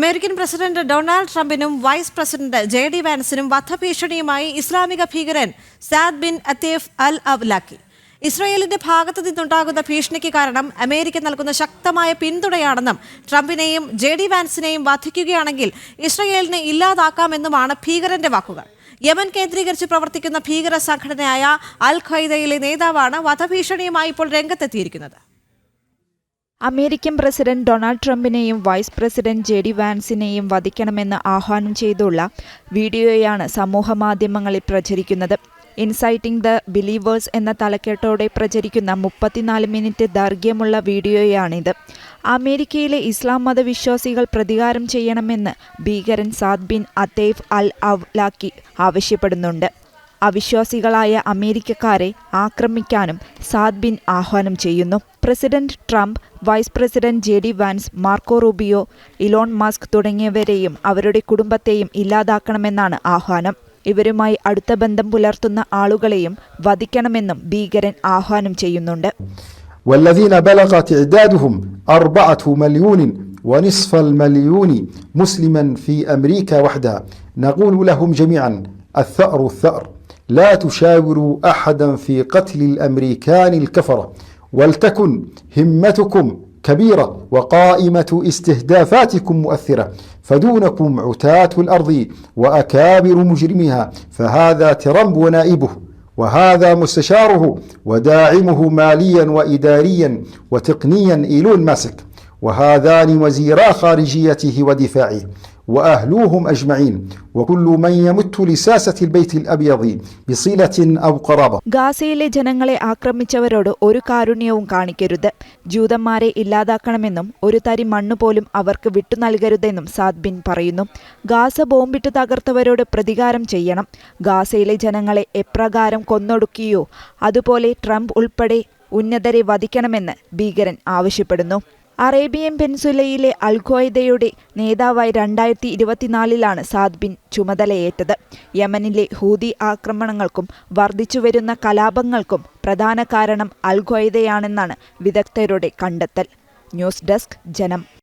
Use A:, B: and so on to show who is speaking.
A: American president Donald ട്രംപിനും vice president J D വാൻസിനും വധഭീഷണിയുമായി ഇസ്ലാമിക ഭീകരൻ സാദ് ബിൻ അത്തേഫ് അൽ അവ്ലാക്കി. ഇസ്രയേലിന്റെ ഭാഗത്തു നിന്നുണ്ടാകുന്ന ഭീഷണിക്ക് കാരണം അമേരിക്ക നൽകുന്ന ശക്തമായ പിന്തുണയാണെന്നും ട്രംപിനെയും ജെ ഡി വാൻസിനെയും വധിക്കുകയാണെങ്കിൽ ഇസ്രയേലിനെ ഇല്ലാതാക്കാമെന്നുമാണ് ഭീകരന്റെ വാക്കുകൾ. യമൻ കേന്ദ്രീകരിച്ച് പ്രവർത്തിക്കുന്ന ഭീകര സംഘടനയായ അൽ ഖൈദയിലെ നേതാവാണ് വധഭീഷണിയുമായി ഇപ്പോൾ രംഗത്തെത്തിയിരിക്കുന്നത്.
B: അമേരിക്കൻ പ്രസിഡന്റ് ഡൊണാൾഡ് ട്രംപിനെയും വൈസ് പ്രസിഡന്റ് ജെ ഡി വാൻസിനെയും വധിക്കണമെന്ന് ആഹ്വാനം ചെയ്തുള്ള വീഡിയോയാണ് സമൂഹമാധ്യമങ്ങളിൽ പ്രചരിക്കുന്നത്. ഇൻസൈറ്റിംഗ് ദ ബിലീവേഴ്സ് എന്ന തലക്കെട്ടോടെ പ്രചരിക്കുന്ന മുപ്പത്തിനാല് മിനിറ്റ് ദൈർഘ്യമുള്ള വീഡിയോയാണിത്. അമേരിക്കയിലെ ഇസ്ലാം മതവിശ്വാസികൾ പ്രതികാരം ചെയ്യണമെന്ന് ഭീകരൻ സാദ് ബിൻ അതേഫ് അൽ അവ്ലാക്കി ആവശ്യപ്പെടുന്നുണ്ട്. അവിശ്വാസികളായ അമേരിക്കക്കാരെ ആക്രമിക്കാനും സാദ് ബിൻ ആഹ്വാനം ചെയ്യുന്നു president Trump vice president J D Vance Marco Rubio Elon Musk തുടങ്ങിയവരെയും അവരുടെ കുടുംബത്തെയും ഇല്ലാതാക്കണമെന്നാണ് ആഹ്വാനം ഇവരുമായി അടുത്ത ബന്ധം പുലർത്തുന്ന ആളുകളെയും വധിക്കണമെന്നും ഭീകരൻ ആഹ്വാനം ചെയ്യുന്നുണ്ട്
C: والذين بلغ تعدادهم أربعة مليون ونصف المليون مسلما في أمريكا وحدها نقول لهم جميعا الثأر الثأر لا تشاوروا أحدا في قتل الأمريكان الكفرة ولتكن همتكم كبيرة وقائمة استهدافاتكم مؤثرة فدونكم عتاة الأرض وأكابر مجرميها فهذا ترامب ونائبه وهذا مستشاره وداعمه ماليا وإداريا وتقنيا إيلون ماسك وهذان وزيرا خارجيته ودفاعه. وأهلوهم أجمعين وكل من يمت لساسة البيت الأبيض بصلة أو قرابة
B: ഗാസയിലെ ജനങ്ങളെ ആക്രമിച്ചവരോട് ഒരു കാരുണ്യവും കാണിക്കരുത് ജൂതന്മാരെ ഇല്ലാതാക്കണമെന്നും ഒരു തരി മണ്ണ് പോലും അവർക്ക് വിട്ടു നൽകരുതെന്നും സാദ് ബിൻ പറയുന്നു ഗാസ ബോംബിട്ട് തകർത്തവരോട് പ്രതികാരം ചെയ്യണം ഗാസയിലെ ജനങ്ങളെ എപ്രകാരം കൊന്നൊടുക്കിയോ അതുപോലെ ട്രംപ് ഉൾപ്പെടെ ഉന്നതരെ വധിക്കണമെന്ന് ഭീകരൻ ആവശ്യപ്പെടുന്നു അറേബ്യൻ പെൻസുലയിലെ അൽഖ്വയ്ദയുടെ നേതാവായി രണ്ടായിരത്തി ഇരുപത്തിനാലിലാണ് സാദ് ബിൻ ചുമതലയേറ്റത്. യമനിലെ ഹൂതി ആക്രമണങ്ങൾക്കും വർദ്ധിച്ചുവരുന്ന കലാപങ്ങൾക്കും പ്രധാന കാരണം അൽഖ്വയ്ദയാണെന്നാണ് വിദഗ്ധരുടെ കണ്ടെത്തൽ. ന്യൂസ് ഡെസ്ക് ജനം.